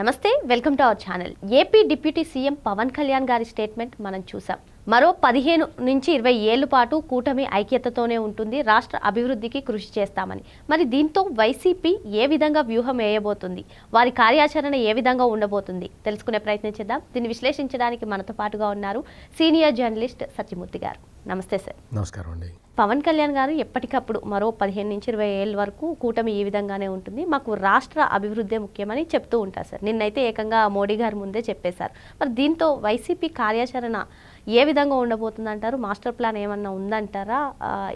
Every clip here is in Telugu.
Namaste welcome to our channel. AP deputy CM Pawan Kalyan గారి స్టేట్మెంట్ మనం చూసాం. మరో పదిహేను నుంచి ఇరవై ఏళ్ళు పాటు కూటమి ఐక్యతతోనే ఉంటుంది రాష్ట్ర అభివృద్ధికి కృషి చేస్తామని. మరి దీంతో వైసీపీ ఏ విధంగా వ్యూహం వేయబోతుంది? వారి కార్యాచరణ ఏ విధంగా ఉండబోతుంది? తెలుసుకునే ప్రయత్నం చేద్దాం. దీన్ని విశ్లేషించడానికి మనతో పాటుగా ఉన్నారు సీనియర్ జర్నలిస్ట్ సత్యమూర్తి గారు. నమస్తే సార్. నమస్కారం అండి. పవన్ కళ్యాణ్ గారు ఎప్పటికప్పుడు మరో పదిహేను నుంచి ఇరవై ఏళ్ళ వరకు కూటమి ఈ విధంగానే ఉంటుంది. మాకు రాష్ట్ర అభివృద్ధి ముఖ్యమని చెప్తూ ఉంటారు సార్. నిన్నైతే ఏకంగా మోడీ గారు ముందే చెప్పేశారు. మరి దీంతో వైసీపీ కార్యాచరణ ఏ విధంగా ఉండబోతుంది అంటారు మాస్టర్ ప్లాన్ ఏమన్నా ఉందంటారా?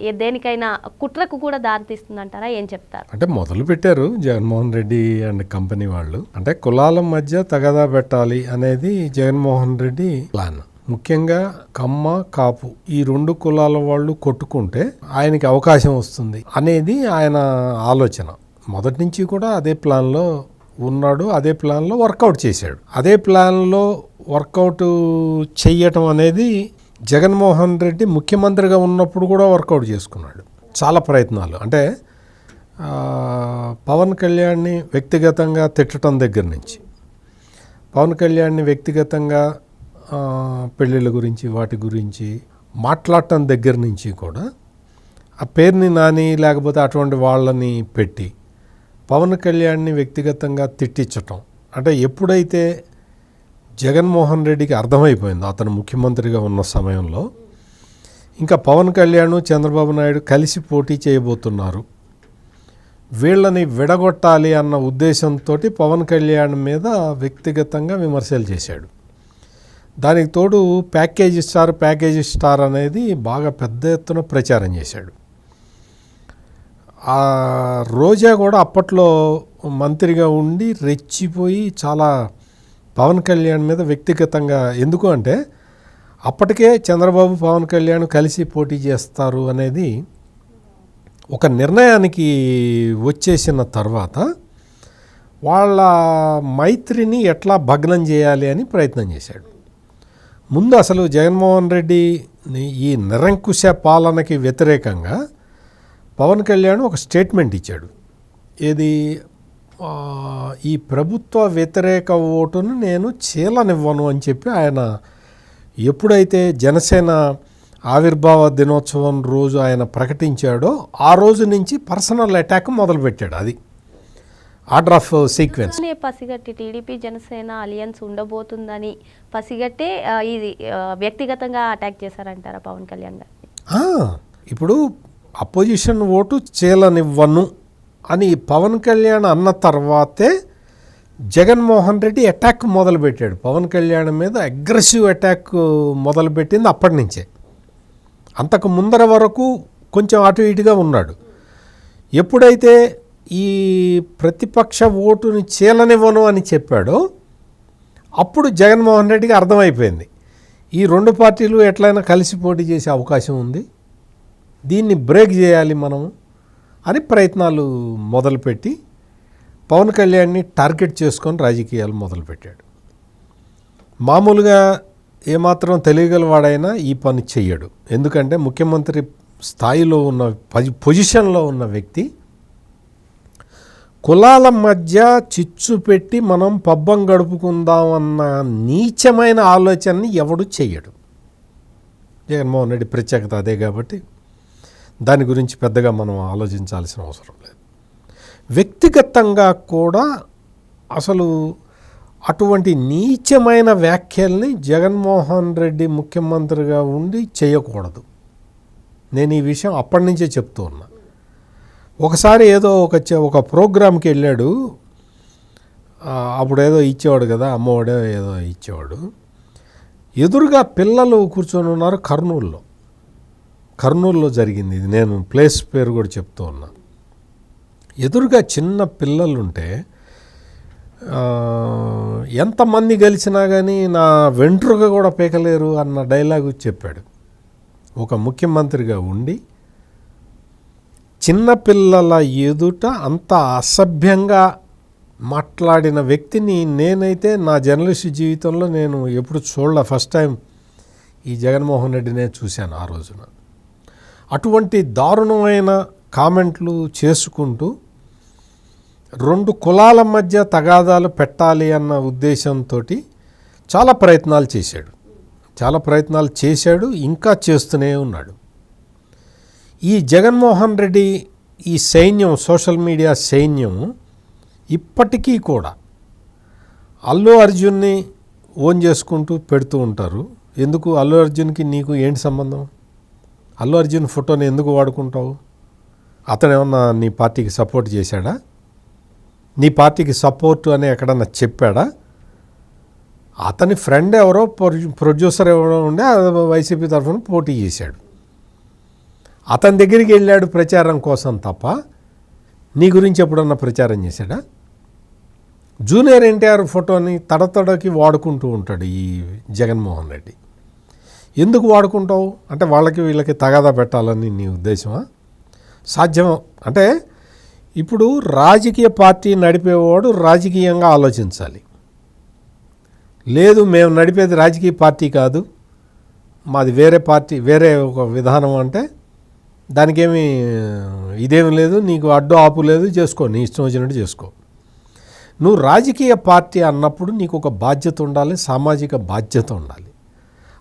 ఏ దేనికైనా కుట్రకు కూడా దారితీస్తుందంటారా? ఏం చెప్తారు? అంటే మొదలు పెట్టారు జగన్మోహన్ రెడ్డి అండ్ కంపెనీ వాళ్ళు. అంటే కులాల మధ్య తగదా పెట్టాలి అనేది జగన్మోహన్ రెడ్డి ప్లాన్. ముఖ్యంగా కమ్మ కాపు ఈ రెండు కులాల వాళ్ళు కొట్టుకుంటే ఆయనకి అవకాశం వస్తుంది అనేది ఆయన ఆలోచన. మొదటి నుంచి కూడా అదే ప్లాన్లో ఉన్నాడు అదే ప్లాన్లో వర్కౌట్ చేశాడు. అదే ప్లాన్లో వర్కౌట్ చెయ్యటం అనేది జగన్మోహన్ రెడ్డి ముఖ్యమంత్రిగా ఉన్నప్పుడు కూడా వర్కౌట్ చేసుకున్నాడు. చాలా ప్రయత్నాలు. అంటే పవన్ కళ్యాణ్ని వ్యక్తిగతంగా తిట్టడం దగ్గర నుంచి పవన్ కళ్యాణ్ని వ్యక్తిగతంగా పెళ్ళిళ్ళ గురించి వాటి గురించి మాట్లాడటం దగ్గర నుంచి కూడా ఆ పేరుని నాని లేకపోతే అటువంటి వాళ్ళని పెట్టి పవన్ కళ్యాణ్ని వ్యక్తిగతంగా తిట్టించటం. అంటే ఎప్పుడైతే జగన్మోహన్ రెడ్డికి అర్థమైపోయిందో అతను ముఖ్యమంత్రిగా ఉన్న సమయంలో ఇంకా పవన్ కళ్యాణ్ చంద్రబాబు నాయుడు కలిసి పోటీ చేయబోతున్నారు. వీళ్ళని విడగొట్టాలి అన్న ఉద్దేశంతో పవన్ కళ్యాణ్ మీద వ్యక్తిగతంగా విమర్శలు చేశాడు. దానికి తోడు ప్యాకేజీ స్టార్ ప్యాకేజీ స్టార్ అనేది బాగా పెద్ద ఎత్తున ప్రచారం చేశాడు. ఆ రోజా కూడా అప్పట్లో మంత్రిగా ఉండి రెచ్చిపోయి చాలా పవన్ కళ్యాణ్ మీద వ్యక్తిగతంగా ఎందుకు అంటే అప్పటికే చంద్రబాబు పవన్ కళ్యాణ్ కలిసి పోటీ చేస్తారు అనేది ఒక నిర్ణయానికి వచ్చేసిన తర్వాత వాళ్ళ మైత్రిని ఎట్లా భగ్నం చేయాలి అని ప్రయత్నం చేశాడు. ముందు అసలు జగన్మోహన్ రెడ్డి ఈ నిరంకుశ పాలనకి వ్యతిరేకంగా పవన్ కళ్యాణ్ ఒక స్టేట్మెంట్ ఇచ్చాడు. ఏది? ఈ ప్రభుత్వ వ్యతిరేక ఓటును నేను చీలనివ్వను అని చెప్పి ఆయన ఎప్పుడైతే జనసేన ఆవిర్భావ దినోత్సవం రోజు ఆయన ప్రకటించాడో ఆ రోజు నుంచి పర్సనల్ అటాక్ మొదలుపెట్టాడు అది. Order of sequence. పసిగట్టి టీడీపీ జనసేన అలియన్స్ ఉండబోతుందని పసిగట్టే ఇది వ్యక్తిగతంగా అటాక్ చేశారంటారా పవన్ కళ్యాణ్ గారు? ఇప్పుడు అపోజిషన్ ఓటు చీలనివ్వను అని పవన్ కళ్యాణ్ అన్న తర్వాతే జగన్మోహన్ రెడ్డి అటాక్ మొదలుపెట్టాడు. పవన్ కళ్యాణ్ మీద అగ్రెసివ్ అటాక్ మొదలుపెట్టింది అప్పటి నుంచే. అంతకు ముందర వరకు కొంచెం అటు ఇటుగా ఉన్నాడు. ఎప్పుడైతే ఈ ప్రతిపక్ష ఓటుని చీలనివ్వను అని చెప్పాడో. అప్పుడు జగన్మోహన్ రెడ్డికి అర్థమైపోయింది. ఈ రెండు పార్టీలు ఎట్లయినా కలిసి పోటీ చేసే అవకాశం ఉంది. దీన్ని బ్రేక్ చేయాలి మనము అని ప్రయత్నాలు మొదలుపెట్టి పవన్ కళ్యాణ్ని టార్గెట్ చేసుకొని రాజకీయాలు మొదలుపెట్టాడు. మామూలుగా ఏమాత్రం తెలియగలవాడైనా ఈ పని చెయ్యడు. ఎందుకంటే ముఖ్యమంత్రి స్థాయిలో ఉన్న పజి- పొజిషన్లో ఉన్న వ్యక్తి కులాల మధ్య చిచ్చు పెట్టి మనం పబ్బం గడుపుకుందామన్న నీచమైన ఆలోచనని ఎవడు చేయడు. జగన్మోహన్ రెడ్డి ప్రత్యేకత అదే కాబట్టి దాని గురించి పెద్దగా మనం ఆలోచించాల్సిన అవసరం లేదు. వ్యక్తిగతంగా కూడా అసలు అటువంటి నీచమైన వ్యాఖ్యల్ని జగన్మోహన్ రెడ్డి ముఖ్యమంత్రిగా ఉండి చేయకూడదు. నేను ఈ విషయం అప్పటి నుంచే చెప్తూ ఉన్నా. ఒకసారి ఏదో ఒక చ- ఒక ప్రోగ్రామ్కి వెళ్ళాడు. అప్పుడు ఏదో ఇచ్చేవాడు కదా అమ్మఒడే ఏదో ఇచ్చేవాడు. ఎదురుగా పిల్లలు కూర్చొని ఉన్నారు కర్నూలులో. కర్నూలులో జరిగింది ఇది. నేను ప్లేస్ పేరు కూడా చెప్తూ ఉన్నా. ఎదురుగా చిన్న పిల్లలు ఉంటే ఎంతమంది గెలిచినా కానీ నా వెంట్రుక కూడా పీకలేరు అన్న డైలాగు చెప్పాడు. ఒక ముఖ్యమంత్రిగా ఉండి చిన్నపిల్లల ఎదుట అంత అసభ్యంగా మాట్లాడిన వ్యక్తిని నేనైతే నా జర్నలిస్ట్ జీవితంలో నేను ఎప్పుడు చూడలే. ఫస్ట్ టైం ఈ జగన్మోహన్ రెడ్డినే చూశాను ఆ రోజున. అటువంటి దారుణమైన కామెంట్లు చేసుకుంటూ రెండు కులాల మధ్య తగాదాలు పెట్టాలి అన్న ఉద్దేశంతో చాలా ప్రయత్నాలు చేశాడు. చాలా ప్రయత్నాలు చేశాడు ఇంకా చేస్తూనే ఉన్నాడు. ఈ జగన్మోహన్ రెడ్డి ఈ సైన్యం సోషల్ మీడియా సైన్యం ఇప్పటికీ కూడా అల్లు అర్జున్ని ఓన్ చేసుకుంటూ పెడుతూ ఉంటారు. ఎందుకు? అల్లు అర్జున్కి నీకు ఏంటి సంబంధం? అల్లు అర్జున్ ఫోటోని ఎందుకు వాడుకుంటావు? అతను ఏమన్నా నీ పార్టీకి సపోర్ట్ చేశాడా? నీ పార్టీకి సపోర్ట్ అని ఎక్కడన్నా చెప్పాడా? అతని ఫ్రెండ్ ఎవరో ప్రొ- ప్రొడ్యూసర్ ఎవరో ఉండే వైసీపీ తరఫున పోటీ చేశాడు. అతని దగ్గరికి వెళ్ళాడు ప్రచారం కోసం తప్ప నీ గురించి ఎప్పుడన్నా ప్రచారం చేశాడా? జూనియర్ ఎన్టీఆర్ ఫోటోని తడతడకి వాడుకుంటూ ఉంటాడు ఈ జగన్మోహన్ రెడ్డి. ఎందుకు వాడుకుంటావు? అంటే వాళ్ళకి వీళ్ళకి తగాదా పెట్టాలని నీ ఉద్దేశమా? సాధ్యం అంటే ఇప్పుడు రాజకీయ పార్టీ నడిపేవాడు రాజకీయంగా ఆలోచించాలి. లేదు మేము నడిపేది రాజకీయ పార్టీ కాదు. మాది వేరే పార్టీ వేరే ఒక విధానం అంటే దానికేమి ఇదేమి లేదు నీకు అడ్డు ఆపు లేదు చేసుకో నీ ఇష్టం వచ్చినట్టు చేసుకో. నువ్వు రాజకీయ పార్టీ అన్నప్పుడు నీకు ఒక బాధ్యత ఉండాలి సామాజిక బాధ్యత ఉండాలి.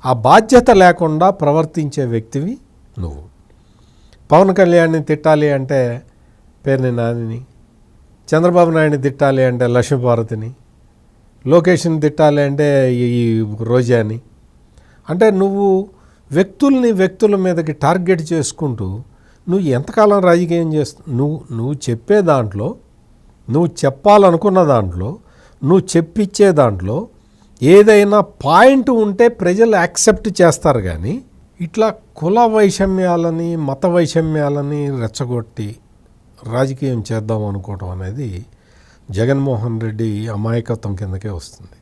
ఆ బాధ్యత లేకుండా ప్రవర్తించే వ్యక్తివి నువ్వు. పవన్ కళ్యాణ్ని తిట్టాలి అంటే పేరుని నానిని చంద్రబాబు నాయుడిని తిట్టాలి అంటే లక్ష్మీభారతిని లోకేష్ని తిట్టాలి అంటే ఈ రోజాని. అంటే నువ్వు వ్యక్తుల్ని వ్యక్తుల మీదకి టార్గెట్ చేసుకుంటూ నువ్వు ఎంతకాలం రాజకీయం చేస్తు నువ్వు నువ్వు చెప్పే దాంట్లో నువ్వు చెప్పాలనుకున్న దాంట్లో నువ్వు చెప్పిచ్చే దాంట్లో ఏదైనా పాయింట్ ఉంటే ప్రజలు యాక్సెప్ట్ చేస్తారు కానీ ఇట్లా కుల వైషమ్యాలని మత వైషమ్యాలని రెచ్చగొట్టి రాజకీయం చేద్దాం అనుకోవటం అనేది జగన్మోహన్ రెడ్డి అమాయకత్వం కిందకే వస్తుంది.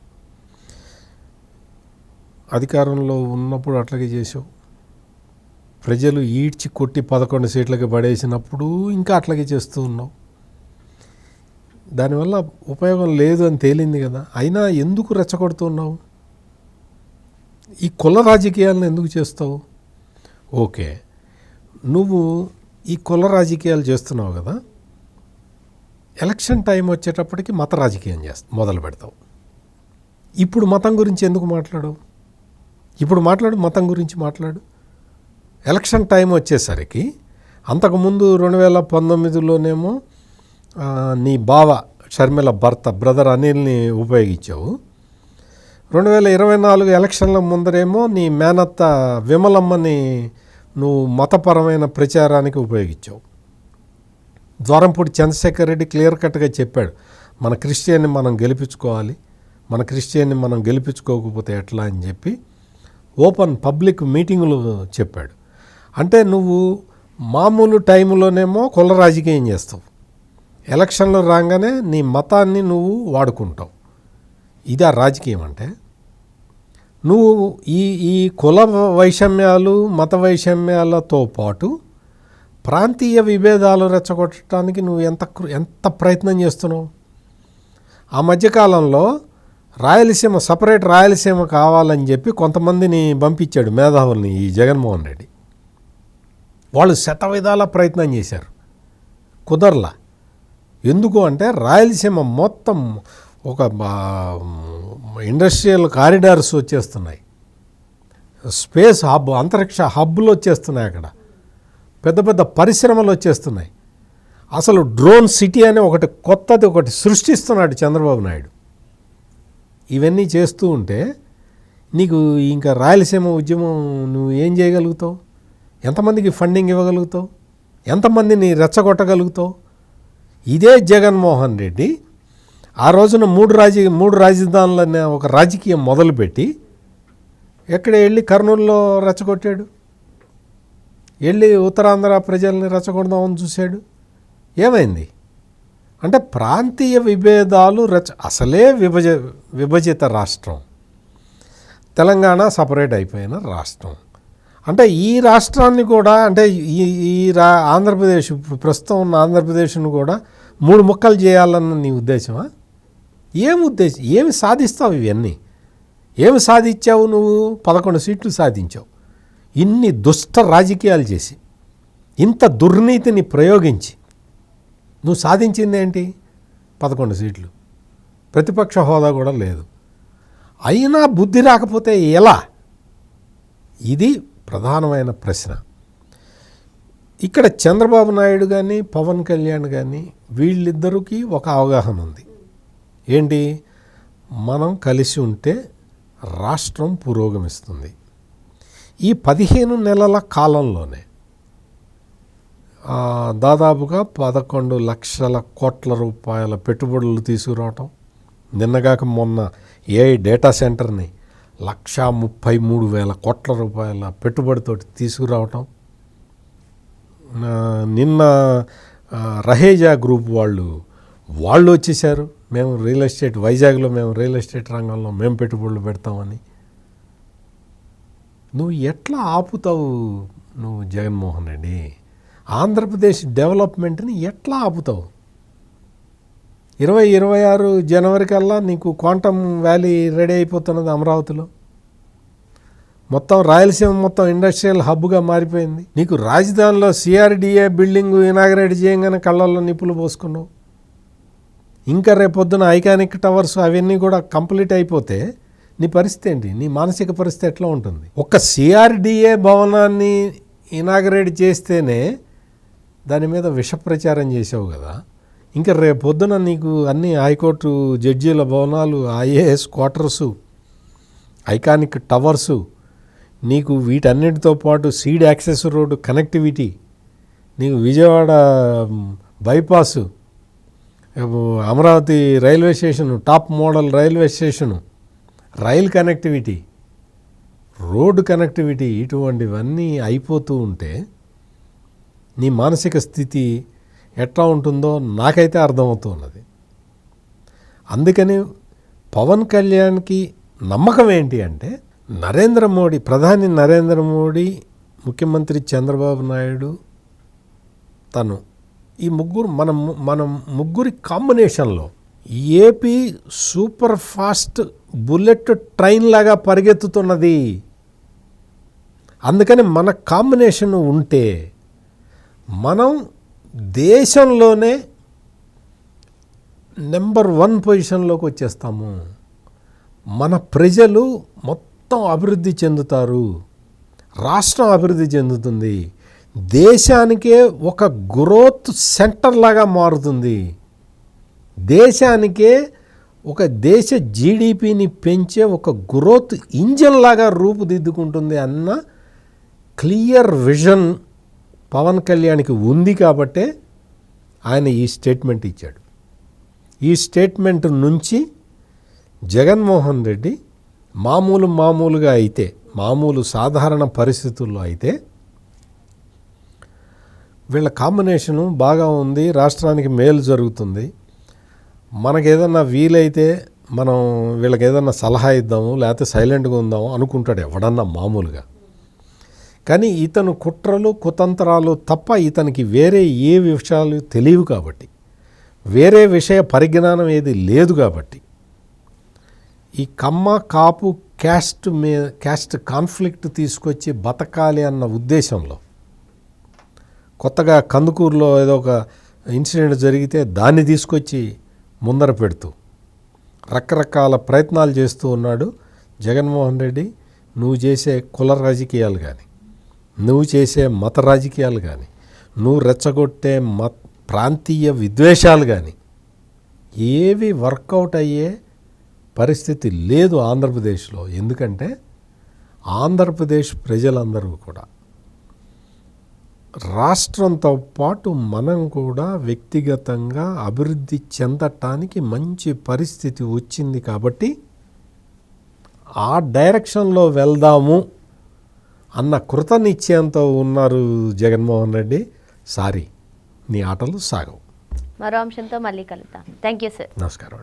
అధికారంలో ఉన్నప్పుడు అట్లాగే చేసావు ప్రజలు ఈడ్చి కొట్టి పదకొండు సీట్లకి పడేసినప్పుడు ఇంకా అట్లాగే చేస్తూ ఉన్నావు. దానివల్ల ఉపయోగం లేదు అని తేలింది కదా. అయినా ఎందుకు రెచ్చగొడుతున్నావు? ఈ కుల రాజకీయాలను ఎందుకు చేస్తావు? ఓకే. నువ్వు ఈ కుల రాజకీయాలు చేస్తున్నావు కదా. ఎలక్షన్ టైం వచ్చేటప్పటికి మత రాజకీయం చేస్తా మొదలు పెడతావు. ఇప్పుడు మతం గురించి ఎందుకు మాట్లాడవు? ఇప్పుడు మాట్లాడు మతం గురించి మాట్లాడు. ఎలక్షన్ టైం వచ్చేసరికి అంతకుముందు రెండు వేల పంతొమ్మిదిలోనేమో నీ బావ షర్మిల భర్త బ్రదర్ అనిల్ని ఉపయోగించావు. రెండు వేల ఇరవై నాలుగు ఎలక్షన్ల ముందరేమో నీ మేనత్త విమలమ్మని నువ్వు మతపరమైన ప్రచారానికి ఉపయోగించావు. ద్వారంపూడి చంద్రశేఖర్ రెడ్డి క్లియర్ కట్గా చెప్పాడు మన క్రిస్టియన్ని మనం గెలిపించుకోవాలి మన క్రిస్టియన్ని మనం గెలిపించుకోకపోతే ఎట్లా అని చెప్పి ఓపెన్ పబ్లిక్ మీటింగులు చెప్పాడు. అంటే నువ్వు మామూలు టైంలోనేమో కుల రాజకీయం చేస్తావు. ఎలక్షన్లు రాగానే నీ మతాన్ని నువ్వు వాడుకుంటావు. ఇదే రాజకీయం అంటే? నువ్వు ఈ ఈ కుల వైషమ్యాలు మత వైషమ్యాలతో పాటు ప్రాంతీయ విభేదాలు రెచ్చగొట్టడానికి నువ్వు ఎంత కృ- ఎంత ప్రయత్నం చేస్తున్నావు? ఆ మధ్యకాలంలో రాయలసీమ సపరేట్ రాయలసీమ కావాలని చెప్పి కొంతమందిని పంపించాడు మేధావుల్ని ఈ జగన్మోహన్ రెడ్డి. వాళ్ళు శత విధాల ప్రయత్నం చేశారు. కుదరలా. ఎందుకు అంటే రాయలసీమ మొత్తం ఒక ఇండస్ట్రియల్ కారిడార్స్ వచ్చేస్తున్నాయి. స్పేస్ హబ్ అంతరిక్ష హబ్బులు వచ్చేస్తున్నాయి అక్కడ. పెద్ద పెద్ద పరిశ్రమలు వచ్చేస్తున్నాయి. అసలు డ్రోన్ సిటీ అనే ఒకటి కొత్తది ఒకటి సృష్టిస్తున్నాడు చంద్రబాబు నాయుడు. ఇవన్నీ చేస్తూ ఉంటే నీకు ఇంకా రాయలసీమ ఉద్యమం నువ్వు ఏం చేయగలుగుతావు? ఎంతమందికి ఫండింగ్ ఇవ్వగలుగుతావు? ఎంతమందిని రెచ్చగొట్టగలుగుతావు? ఇదే జగన్మోహన్ రెడ్డి ఆ రోజున మూడు రాజీ మూడు రాజధానులనే ఒక రాజకీయం మొదలుపెట్టి ఎక్కడ వెళ్ళి కర్నూలులో రెచ్చగొట్టాడు? వెళ్ళి ఉత్తరాంధ్ర ప్రజల్ని రెచ్చగొడదామని చూశాడు? ఏమైంది? అంటే ప్రాంతీయ విభేదాలు రచ అసలే విభజ విభజిత రాష్ట్రం. తెలంగాణ సపరేట్ అయిపోయిన రాష్ట్రం. అంటే ఈ రాష్ట్రాన్ని కూడా అంటే ఈ ఈ రా ఆంధ్రప్రదేశ్ ప్రస్తుతం ఉన్న ఆంధ్రప్రదేశ్ను కూడా మూడు ముక్కలు చేయాలన్న నీ ఉద్దేశమా? ఏం ఉద్దేశం ఏమి సాధిస్తావు ఇవన్నీ? ఏమి సాధించావు నువ్వు? పదకొండు సీట్లు సాధించావు. ఇన్ని దుష్ట రాజకీయాలు చేసి ఇంత దుర్నీతిని ప్రయోగించి నువ్వు సాధించింది ఏంటి పదకొండు సీట్లు. ప్రతిపక్ష హోదా కూడా లేదు. అయినా బుద్ధి రాకపోతే ఎలా? ఇది ప్రధానమైన ప్రశ్న. ఇక్కడ చంద్రబాబు నాయుడు కానీ పవన్ కళ్యాణ్ కానీ వీళ్ళిద్దరికీ ఒక అవగాహన ఉంది. ఏంటి? మనం కలిసి ఉంటే రాష్ట్రం పురోగమిస్తుంది. ఈ పదిహేను నెలల కాలంలోనే దాదాపుగా పదకొండు లక్షల కోట్ల రూపాయల పెట్టుబడులు తీసుకురావటం. నిన్నగాక మొన్న ఏఐ డేటా సెంటర్ని లక్షా ముప్పై మూడు వేల కోట్ల రూపాయల పెట్టుబడితోటి తీసుకురావటం. నిన్న రహేజా గ్రూప్ వాళ్ళు వాళ్ళు వచ్చేసారు. మేము రియల్ ఎస్టేట్ వైజాగ్లో మేము రియల్ ఎస్టేట్ రంగంలో మేము పెట్టుబడులు పెడతామని. నువ్వు ఎట్లా ఆపుతావు నువ్వు జగన్మోహన్ రెడ్డి? ఆంధ్రప్రదేశ్ డెవలప్మెంట్ని ఎట్లా ఆపుతావు? ఇరవై ఇరవై ఆరు జనవరి కల్లా నీకు క్వాంటమ్ వ్యాలీ రెడీ అయిపోతున్నది అమరావతిలో. మొత్తం రాయలసీమ మొత్తం ఇండస్ట్రియల్ హబ్గా మారిపోయింది. నీకు రాజధానిలో సిఆర్డిఏ బిల్డింగ్ ఇనాగరేట్ చేయగానే కళ్ళల్లో నిప్పులు పోసుకున్నావు. ఇంకా రేపొద్దున ఐకానిక్ టవర్స్ అవన్నీ కూడా కంప్లీట్ అయిపోతే నీ పరిస్థితి ఏంటి? నీ మానసిక పరిస్థితి ఎట్లా ఉంటుంది? ఒక సిఆర్డిఏ భవనాన్ని ఇనాగరేట్ చేస్తేనే దాని మీద విషప్రచారం చేసావు కదా. ఇంకా రేపొద్దున నీకు అన్ని హైకోర్టు జడ్జీల భవనాలు ఐఏఎస్ క్వార్టర్సు ఐకానిక్ టవర్సు నీకు వీటన్నిటితో పాటు సీడ్ యాక్సెస్ రోడ్డు కనెక్టివిటీ నీకు Vijayawada bypass Amaravati railway station top model railway station rail connectivity road connectivity ఇటువంటివన్నీ అయిపోతూ ఉంటే నీ మానసిక స్థితి ఎట్లా ఉంటుందో నాకైతే అర్థమవుతూ ఉన్నది అందుకని పవన్ కళ్యాణ్కి నమ్మకం ఏంటి అంటే నరేంద్ర మోడీ ప్రధాని నరేంద్ర మోడీ ముఖ్యమంత్రి చంద్రబాబు నాయుడు తను ఈ ముగ్గురు మనం మనం ముగ్గురి కాంబినేషన్లో AP super fast bullet train లాగా పరిగెత్తుతున్నది. అందుకని మన కాంబినేషన్ ఉంటే మనం దేశంలోనే నెంబర్ వన్ పొజిషన్లోకి వచ్చేస్తాము. మన ప్రజలు మొత్తం అభివృద్ధి చెందుతారు. రాష్ట్రం అభివృద్ధి చెందుతుంది. దేశానికే ఒక గ్రోత్ సెంటర్ లాగా మారుతుంది. దేశానికే ఒక దేశ జీడిపిని పెంచే ఒక గ్రోత్ ఇంజన్ లాగా రూపుదిద్దుకుంటుంది అన్న క్లియర్ విజన్ పవన్ కళ్యాణ్కి ఉంది కాబట్టే ఆయన ఈ స్టేట్మెంట్ ఇచ్చాడు. ఈ స్టేట్మెంట్ నుంచి జగన్మోహన్ రెడ్డి మామూలు మామూలుగా అయితే మామూలు సాధారణ పరిస్థితుల్లో అయితే వీళ్ళ కాంబినేషను బాగా ఉంది రాష్ట్రానికి మేలు జరుగుతుంది. మనకేదన్నా వీలైతే మనం వీళ్ళకి ఏదన్నా సలహా ఇద్దాము లేకపోతే సైలెంట్గా ఉందాము అనుకుంటాడు ఎవడన్నా మామూలుగా. కానీ ఇతను కుట్రలు కుతంత్రాలు తప్ప ఇతనికి వేరే ఏ విషయాలు తెలియవు కాబట్టి. వేరే విషయ పరిజ్ఞానం ఏది లేదు కాబట్టి. ఈ కమ్మ కాపు క్యాస్ట్ మీ క్యాస్ట్ కాన్ఫ్లిక్ట్ తీసుకొచ్చి బతకాలి అన్న ఉద్దేశంలో కొత్తగా కందుకూరులో ఏదో ఒక ఇన్సిడెంట్ జరిగితే దాన్ని తీసుకొచ్చి ముందర పెడుతూ రకరకాల ప్రయత్నాలు చేస్తూ ఉన్నాడు జగన్మోహన్ రెడ్డి. నువ్వు చేసే కుల రాజకీయాలు కానీ నువ్వు చేసే మత రాజకీయాలు కానీ నువ్వు రెచ్చగొట్టే మత ప్రాంతీయ విద్వేషాలు కానీ ఏవి వర్కౌట్ అయ్యే పరిస్థితి లేదు ఆంధ్రప్రదేశ్లో. ఎందుకంటే ఆంధ్రప్రదేశ్ ప్రజలందరూ కూడా రాష్ట్రంతో పాటు మనం కూడా వ్యక్తిగతంగా అభివృద్ధి చెందటానికి మంచి పరిస్థితి వచ్చింది కాబట్టి ఆ డైరెక్షన్లో వెళ్దాము. అన్న కృత నిశ్చయంతో ఉన్నారు జగన్మోహన్ రెడ్డి. సారీ నీ ఆటలు సాగవు. మరో అంశంతో మళ్ళీ కలుద్దాం. థ్యాంక్ యూ సార్ నమస్కారం